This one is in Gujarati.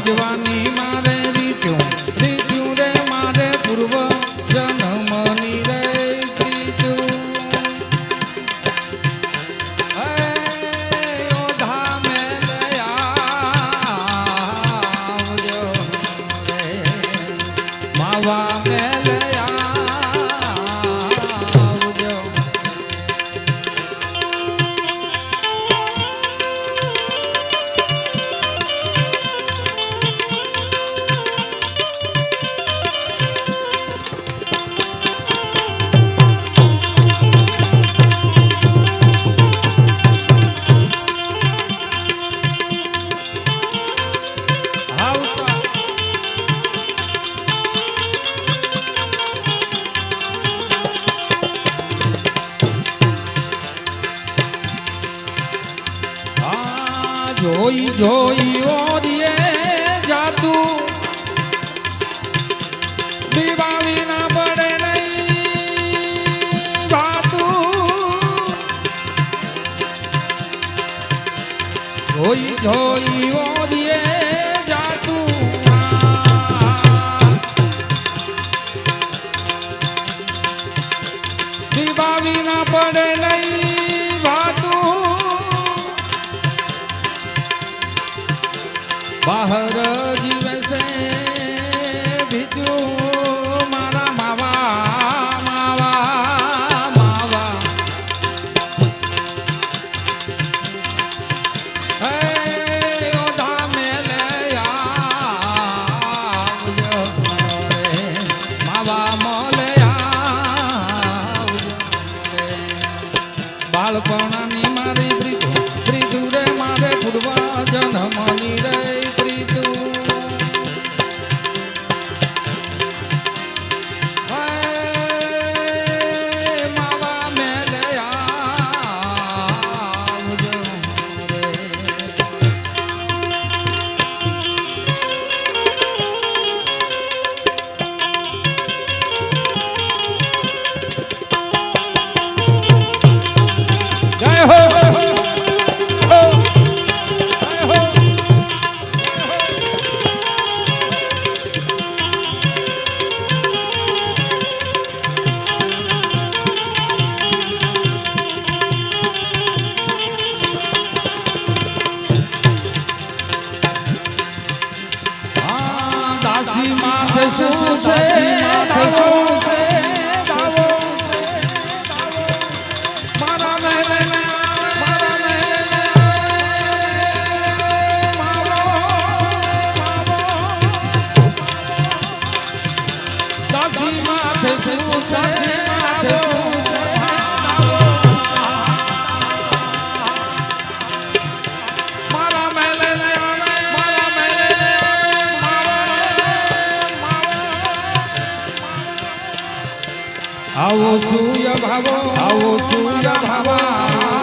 ભજવાની જોઈ જોઈ ઓરીએ જાતુ. દિવાળી ના પડે નહીં ભાતુ જોઈ જોઈ ઓરીએ બહાર દિવસે 吹，吹，吹，吹，吹，吹，આવો સૂર્ય ભાવો આવો સૂર્ય ભાવા.